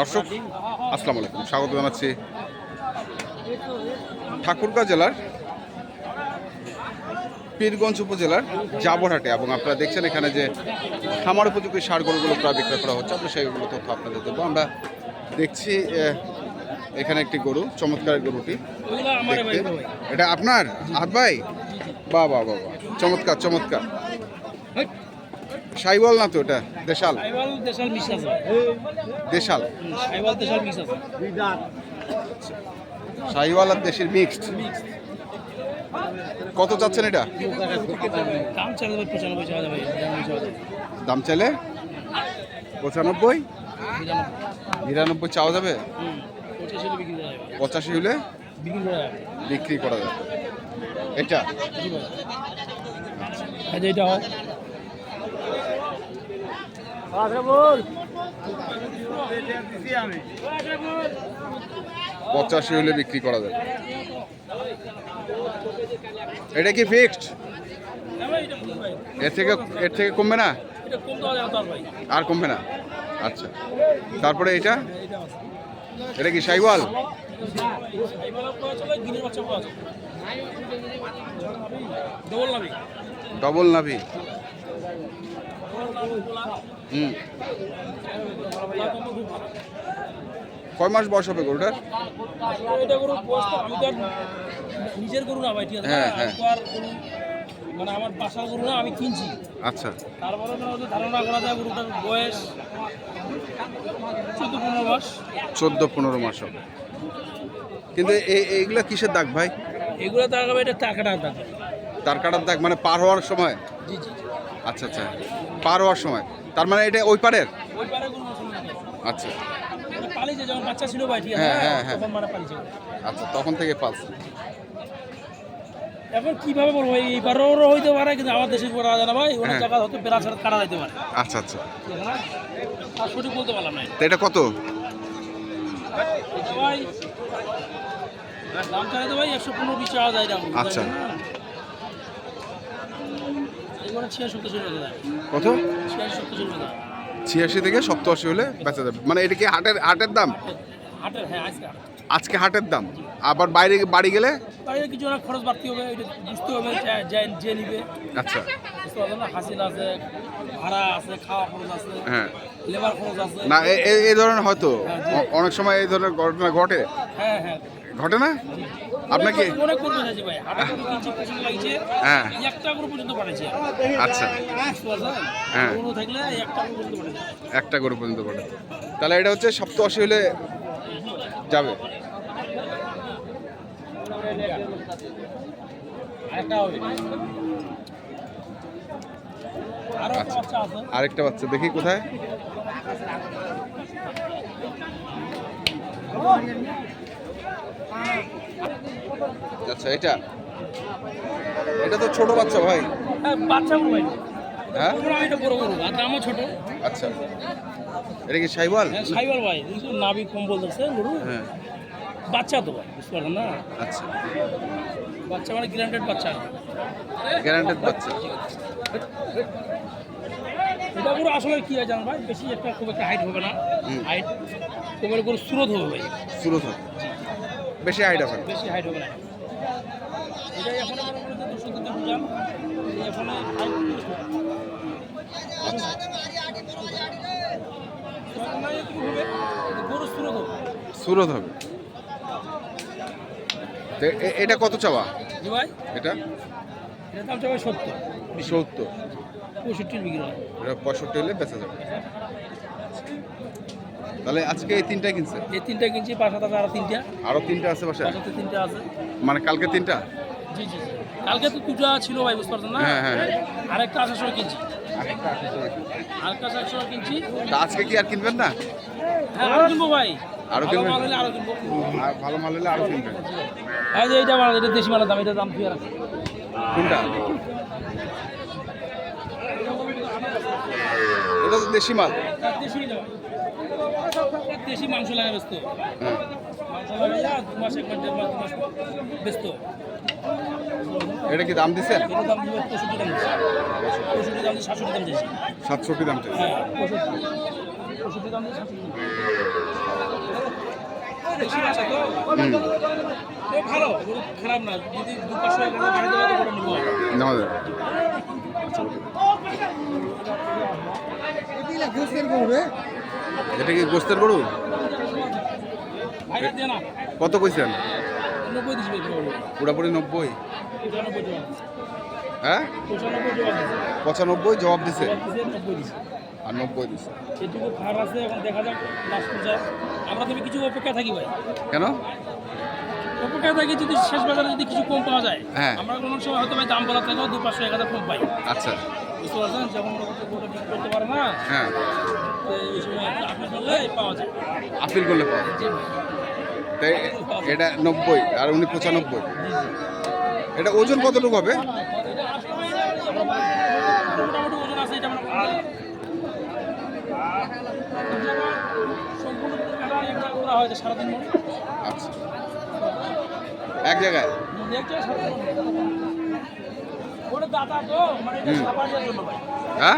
দর্শক, আসসালামু আলাইকুম। স্বাগত জানাচ্ছি ঠাকুরগাঁও জেলার পীরগঞ্জ উপজেলার জাবরহাটে এবং আপনারা দেখছেন এখানে যে খামার উপযোগী সার গরুগুলো প্রায় বিক্রয় করা হচ্ছে। আমরা সেইগুলো তথ্য আপনাদের দেবো। আমরা দেখছি এখানে একটি গরু, চমৎকার গরুটি এটা আপনার? হাত ভাই? বাহ বাহ বাহ। চমৎকার চমৎকার। সাইবল না তো এটা? দেশাল। দেশাল মিক্স আছে। দেশাল। হুম, দেশাল মিক্স আছে। শাহিওয়াল আর দেশের মিক্সড কত চাচ্ছেন এটা? দাম চালে পঁচানব্বই নিরানব্বই চাওয়া যাবে। চাইলে? পঁচানব্বই? নিরানব্বই। চাওয়া যাবে? পঁচাশি হলে বিক্রি করা যাবে। এটা? যে এটা হয়। পঁচাশি হলে বিক্রি করা যাবে। এটা কি ফিক্সড এর থেকে এর থেকে কমবে না? আর কমবে না? আচ্ছা। তারপরে এটা এটা কি সাইওয়াল? ডবল নাভি। কয় মাস বয়স হবে গরুটার? এটা গরু বয়স আমি তো নিজের গরু না ভাই ঠিক আছে? হ্যাঁ, হ্যাঁ। মানে আমার বাসার গরু না আমি কিনছি। আচ্ছা। তারপরে ধারণা করা যায় গরুটার বয়স চোদ্দ পনেরো মাস। চোদ্দ পনেরো মাস হবে। কিন্তু এই এইগুলা কিসের দাগ ভাই? এগুলো তাকাবে এটা টাকাটা থাকবে তার কাটার দাগ মানে পার হওয়ার সময়? জি জি। আচ্ছা আচ্ছা। পার হওয়ার সময়। তার মানে এটা ওই পারের? আচ্ছা। মানে পালিয়েছে যখন বাচ্চা ছিল ভাই ঠিক হ্যাঁ, হ্যাঁ, হ্যাঁ। তখন মানে আচ্ছা তখন থেকে পালস। এখন কীভাবে বলব ভাই এই হইতে পারে কিন্তু আমার দেশে করা যায় না ভাই অনেক হ্যাঁ। জায়গা হয়তো বেড়া ছাড়া কাটা যাইতে পারে। আচ্ছা আচ্ছা। আর সঠিক বলতে পারলাম না। তো এটা কত? ভাই দাম চাই তো ভাই একশো পনেরো বিশ টাকা যায় দাম। আচ্ছা। এগুলো ছিয়াশি সত্তর চলে যায় কত? ছিয়াশি থেকে সপ্তাশি হলে বেচা যাবে। মানে এটা কি হাটের হাটের দাম? হ্যাঁ আজকে হাটের। দাম। আবার বাইরে বাড়ি গেলে? বাইরে কিছু অনেক খরচ বাড়তি হবে এটা বুঝতে হবে যে- যে যে নিবে। আচ্ছা। না? হাসিল আছে ভাড়া আছে খাওয়া খরচ আছে হ্যাঁ। লেবার খরচ আছে। না এই ধরনের হয়তো। অনেক সময় এই ধরনের ঘটনা ঘটে। হ্যাঁ হ্যাঁ। ঘটে না? আপনাকে? ভাই হাটে কিনছি পছন্দ লাগছে হ্যাঁ। একটা গরু পর্যন্ত পাঠাইছে আচ্ছা। হ্যাঁ। থাকলে একটা পর্যন্ত পাঠাইছে একটা গরু পর্যন্ত ঘটে তাহলে এটা হচ্ছে সপ্তাশি হলে যাবে। আরেকটা আরেকটা বাচ্চা দেখি কোথায়? আচ্ছা এটা? এটা তো ছোট বাচ্চা ভাই। হ্যাঁ বাচ্চা ভাই। হ্যাঁ? এটা বড় গরু আর দামও ছোট। আচ্ছা। এটা কি সাইওয়াল? হ্যাঁ সাইবার ভাই নাভি কম্বল দেখছে গরু। হ্যাঁ। বাচ্চা তো ভাই বুঝতে পারলেন না? আচ্ছা। বাচ্চা মানে গ্রান্টেড বাচ্চা। গ্যারান্টেড বাচ্চা। এটা গরু আসলে কি হয় জানো ভাই বেশি একটা খুব একটা হাইট হবে না। হাইট তোমার গরু সুরত হবে ভাই। সুরত হবে। বেশি হাইট হবে বেশি হাইট হবে না। এটা এখন দুশো দিতে বুঝাম এখন হাইট গরু সুরত হবে। তো এটা কত চাওয়া? এটা? দাম সত্তর। সত্তর। পঁয়ষট্টির বিক্রি হয়। এটা পঁয়ষট্টি হলে বেচা যাবে। তাহলে আজকে এই তিনটা কিনছে? এই তিনটা কিনছি হাজার আরও তিনটা। আরও তিনটা আছে বাসায়? হাজার তিনটা আছে। মানে কালকে তিনটা? জি জি। কালকে তো দুটা ছিল ভাই বুঝতে পারছেন না? হ্যাঁ, হ্যাঁ, হ্যাঁ। আরেকটা আসার সময় কিনছি। আরেকটা আসার সময় কিনছি। তা আজকে কি আর কিনবেন না? হ্যাঁ আরও কিনবো ভাই। আরও কিনবেন? মাল হলে আরও কিনবো। আর ভালো মাল হলে আরও কিনবেন। এই যে এইটা মাল এটা দেশি মালের দাম এটা দাম ফিরে রাখছি কোনটা? এটা তো দেশি মাল। দেশি দাম দেশি মাংস লাগা ব্যস্ত। মাংস লাগাইয়া দু মাস এক মাস দেড় মাস দু মাস ব্যস্ত। এটা কি দাম দিয়ে সাতষট্টি দাম চাইছি সাতষট্টি দাম চাইছে হ্যাঁ ভালো খারাপ না। যদি দু পাঁচশো নেওয়া যাবে আচ্ছা এটা কি গোস্তের গরু? কত কইছেন? পুরাপুরি। নব্বই? হ্যাঁ? পঁচানব্বই জবাব দিছে। আর নব্বই দিছে। এটুকু খারাপ আছে এখন দেখা যাক আমরা তবে কিছু অপেক্ষা থাকি ভাই। কেন? অপেক্ষা থাকি যদি শেষ বাজারে যদি কিছু কম পাওয়া যায় হ্যাঁ। আমরা কোনো সময় হয়তো ভাই দাম বলা থেকেও দু পাঁচশো এক হাজার কম পাই। আচ্ছা। বুঝতে পারছেন? যখন গরুটা বিক্রি করতে পারে না। হ্যাঁ। এই সময় আপনি বললে পাওয়া যায়। আপিল করলে পাওয়া তাই এটা নব্বই আর উনি পঁচানব্বই। এটা ওজন কতটুকু হবে? এটা আসলে মোটামুটি ওজন আছে এটা সম্পূর্ণ মণ আচ্ছা। এক জায়গায়। মানে হ্যাঁ?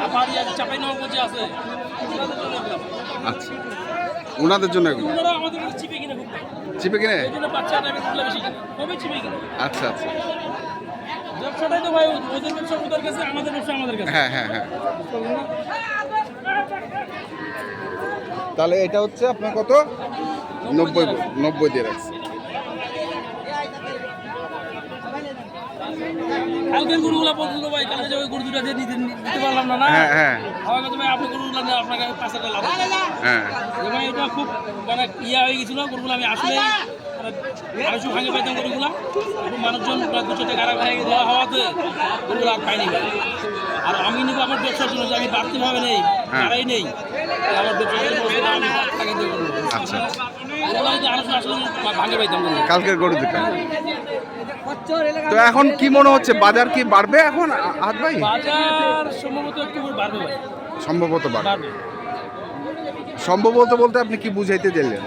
আচ্ছা। ওনাদের জন্য এগুলো? চিপে কিনে চিপে আচ্ছা আচ্ছা। ব্যবসাটাই তো ভাই ওদের ব্যবসা ওদের কাছে আমাদের ব্যবসা আমাদের কাছে। হ্যাঁ হ্যাঁ হ্যাঁ। তাহলে এটা হচ্ছে আপনার কত? নব্বই নব্বই দিয়ে রাখছি। কালকের গরুগুলো বলছিল ভাই কালকে যে ওই গরু দুটা দিয়ে নিতে নিতে পারলাম না না? হ্যাঁ হ্যাঁ। তো ভাই আপনি গরুগুলো নিয়ে আপনাকে পাঁচ হাজার লাভ হ্যাঁ যে ভাই এটা খুব মানে ইয়া হয়ে গেছিল গরুগুলো আমি আসলে আড়াইশো ভাঙে পাইতাম গরুগুলো। এখন মানুষজন প্রায় দুশো টাকা আড়াই ভাঙে দেওয়া হওয়াতে গরুগুলো আর পাইনি ভাই। আর আমি নিব আমার ব্যবসার জন্য যে আমি বাড়তি ভাবে নেই হ্যাঁ। তারাই নেই আমার ব্যবসার জন্য আচ্ছা। গরু কালকের গরু দুটা। তো এখন কি মনে হচ্ছে বাজার কি বাড়বে এখন? হাত ভাই? বাজার সম্ভবত একটু বাড়বে সম্ভবত বাড়বে। বাড়বে। সম্ভবত বলতে আপনি কি বুঝাইতে দিলেন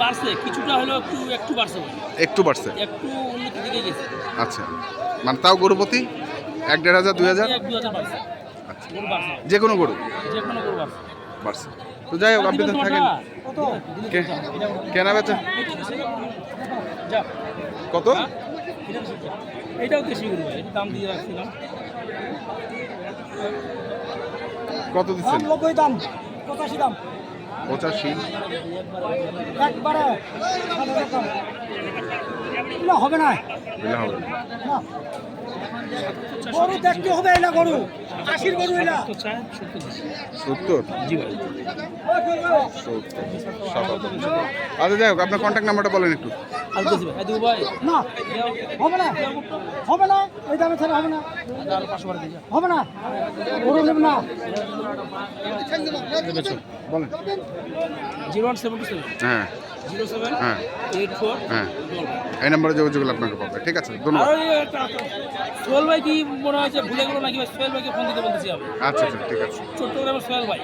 বাড়ছে কিছুটা হলেও একটু একটু বাড়ছে একটু বাড়ছে? একটু উন্নতির দিকে গেছে। আচ্ছা। মানে তাও গরুপতি এক দেড় হাজার দুই হাজার? আচ্ছা। যে কোনো গরু? যে কোনো গরু বাড়ছে। বাড়ছে। তো যাই হোক আপনি তো থাকেন। কেনা বেচা? কত। এটাও দেশি গরু ভাই দাম দিয়ে রাখছিলাম। কত দিচ্ছেন? নব্বই দাম পঁচাশি দাম। পঁচাশি। একবারে হবে না। হবে না। গরু দেখতে হবে না গরু? আশির গরু এলা। সত্তর? জি ভাই। আচ্ছা যাই হোক আপনার কন্ট্যাক্ট নাম্বারটা বলেন একটু। না হবে না। হবে না ওই দামে ছাড়া হবে না। হবে না। গরু নেব না। বলেন। Zero one seventy seven. হ্যাঁ। জিরো সেভেন হ্যাঁ। এইট ফোর হ্যাঁ। এই নাম্বারে যোগাযোগ আপনাকে পাবে। ঠিক আছে ধন্যবাদ। আর সোহেল ভাই কি মনে হয় যে ভুলে গেলো নাকি সোহেল ভাইকে ফোন দিতে বলতেছি আমি। আচ্ছা আচ্ছা ঠিক আছে। চট্টগ্রামের সোহেল ভাই।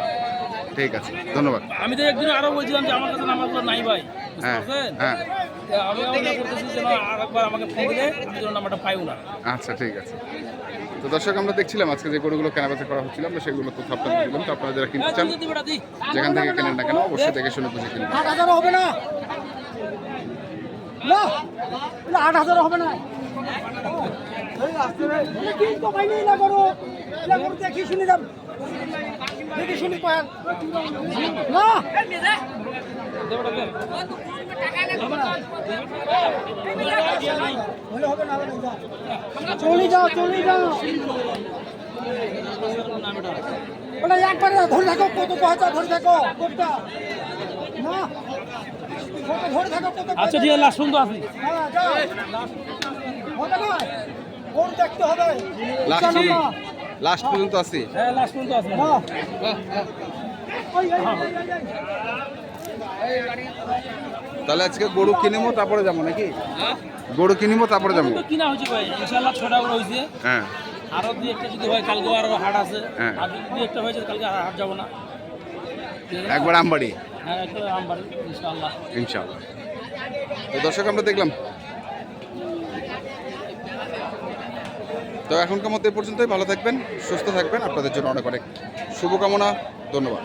ঠিক আছে ধন্যবাদ। আমি তো একদিন আরও বলছিলাম যে আমার কাছে নাম্বারগুলো নাই ভাই। হ্যাঁ হ্যাঁ। আমি করতেছি যে না, আরেকবার আমাকে ফোন দিলে আমি নাম্বারটা পাইও না। আচ্ছা ঠিক আছে। তো দর্শক আমরা দেখছিলাম আজকে যে গরুগুলো কেনাবেচা করা হচ্ছিল আমরা সেগুলো তথ্য আপনাদের দিলাম। তো আপনারা যারা কিনতে চান। যেখান থেকে কেনেন না কেন অবশ্যই দেখে শুনে বুঝে কিনবেন আট হাজার হবে না। না না, আট হাজার হবে না। দেখি শুনি দেখি শুনি কয়ান। না। চলে যাও চলে যাও। ওটা একবারে ধরে থাকো কত পয়সা ধরে থাকো কোনটা না ধরে থাকো কত আচ্ছা ঠিক আছে লাস্ট পর্যন্ত আছি। হ্যাঁ যাও। হবে না? কোন দেখতে হবে। লাস্ট লাস্ট পর্যন্ত হ্যাঁ লাস্ট হ্যাঁ ওই। তাহলে আজকে গরু কিনবো তারপরে যাব নাকি? হ্যাঁ? গরু কিনবো তারপরে যাব। কিনা হয়েছে ভাই ইনশাল্লাহ ছটা করে হয়েছে। হ্যাঁ। আরও দুই একটা যদি হয় কালকে আরও হাট আছে। হ্যাঁ। আর যদি দুই একটা হয়েছে কালকে আর হাট যাব না। একবার আমবাড়ি? হ্যাঁ একটা আমবাড়ি ইনশাল্লাহ ইনশাআল্লাহ। তো দর্শক আমরা দেখলাম। তো এখনকার মতো এ পর্যন্তই। ভালো থাকবেন সুস্থ থাকবেন। আপনাদের জন্য অনেক অনেক শুভকামনা। ধন্যবাদ।